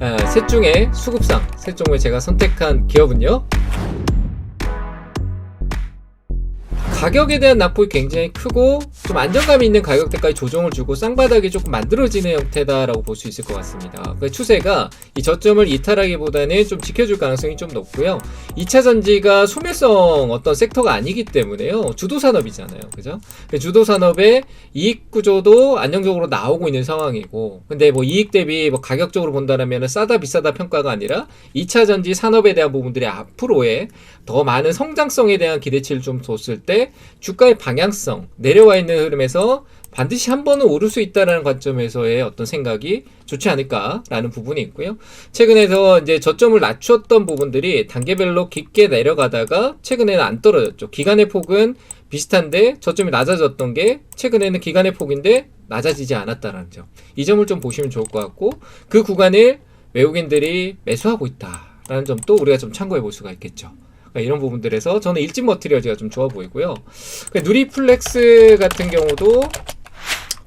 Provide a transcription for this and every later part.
아, 셋 중에 수급상 셋 중에 제가 선택한 기업은요. 가격에 대한 낙폭이 굉장히 크고 좀 안정감 있는 가격대까지 조정을 주고 쌍바닥이 조금 만들어지는 형태다라고 볼 수 있을 것 같습니다. 그 추세가 이 저점을 이탈하기보다는 좀 지켜줄 가능성이 좀 높고요. 2차 전지가 소멸성 어떤 섹터가 아니기 때문에요. 주도 산업이잖아요. 그죠? 그 주도 산업의 이익 구조도 안정적으로 나오고 있는 상황이고 근데 뭐 이익 대비 뭐 가격적으로 본다면 싸다 비싸다 평가가 아니라 2차 전지 산업에 대한 부분들이 앞으로의 더 많은 성장성에 대한 기대치를 좀 뒀을 때 주가의 방향성 내려와 있는 흐름에서 반드시 한 번은 오를 수 있다라는 관점에서의 어떤 생각이 좋지 않을까라는 부분이 있고요. 최근에서 이제 저점을 낮추었던 부분들이 단계별로 깊게 내려가다가 최근에는 안 떨어졌죠. 기간의 폭은 비슷한데 저점이 낮아졌던 게 최근에는 기간의 폭인데 낮아지지 않았다라는 점. 이 점을 좀 보시면 좋을 것 같고 그 구간을 외국인들이 매수하고 있다라는 점도 우리가 좀 참고해 볼 수가 있겠죠. 그러니까 이런 부분들에서 저는 일진 머티리얼즈가 좀 좋아 보이고요. 그러니까 누리플렉스 같은 경우도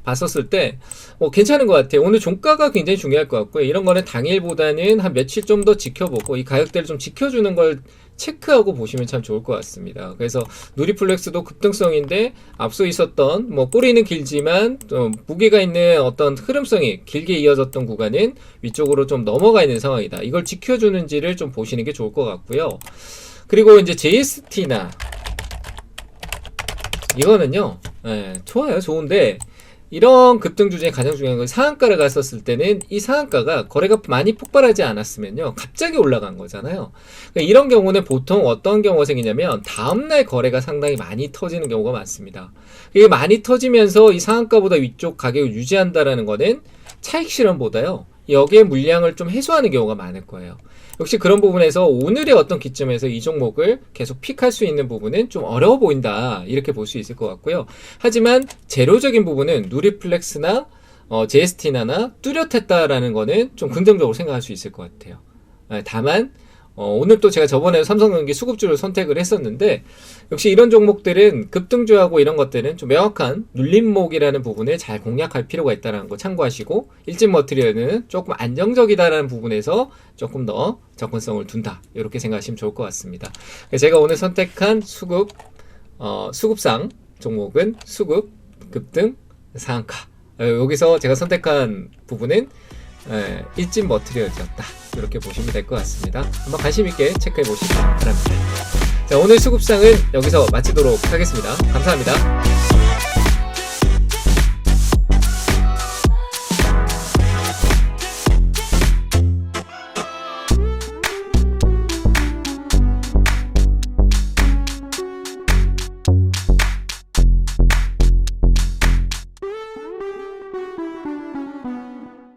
봤었을 때 어, 괜찮은 것 같아요. 오늘 종가가 굉장히 중요할 것 같고요. 이런 거는 당일보다는 한 며칠 좀 더 지켜보고 이 가격대를 좀 지켜주는 걸 체크하고 보시면 참 좋을 것 같습니다. 그래서 누리플렉스도 급등성인데 앞서 있었던 뭐 꼬리는 길지만 좀 무게가 있는 어떤 흐름성이 길게 이어졌던 구간은 위쪽으로 좀 넘어가 있는 상황이다. 이걸 지켜주는지를 좀 보시는 게 좋을 것 같고요. 그리고 이제 JST나 이거는요, 예, 좋아요, 좋은데 이런 급등 주제에 가장 중요한 건 상한가를 갔었을 때는 이 상한가가 거래가 많이 폭발하지 않았으면요 갑자기 올라간 거잖아요. 그러니까 이런 경우는 보통 어떤 경우가 생기냐면 다음날 거래가 상당히 많이 터지는 경우가 많습니다. 이게 많이 터지면서 이 상한가보다 위쪽 가격을 유지한다라는 거는 차익 실현보다요 여기에 물량을 좀 해소하는 경우가 많을 거예요 역시 그런 부분에서 오늘의 어떤 기점에서 이 종목을 계속 픽할 수 있는 부분은 좀 어려워 보인다 이렇게 볼 수 있을 것 같고요. 하지만 재료적인 부분은 누리플렉스나 어, 제스티나나 뚜렷했다라는 거는 좀 긍정적으로 생각할 수 있을 것 같아요. 아, 다만 어, 오늘 또 제가 저번에 삼성전기 수급주를 선택을 했었는데 역시 이런 종목들은 급등주하고 이런 것들은 좀 명확한 눌림목이라는 부분을 잘 공략할 필요가 있다는 거 참고하시고 일진 머티리얼은 조금 안정적이다라는 부분에서 조금 더 접근성을 둔다. 이렇게 생각하시면 좋을 것 같습니다. 제가 오늘 선택한 수급 어, 수급상 종목은 수급 급등 상한가. 어, 여기서 제가 선택한 부분은 에, 일진 머티리얼이었다 이렇게 보시면 될 것 같습니다. 한번 관심 있게 체크해 보시기 바랍니다. 자, 오늘 수급상은 여기서 마치도록 하겠습니다. 감사합니다.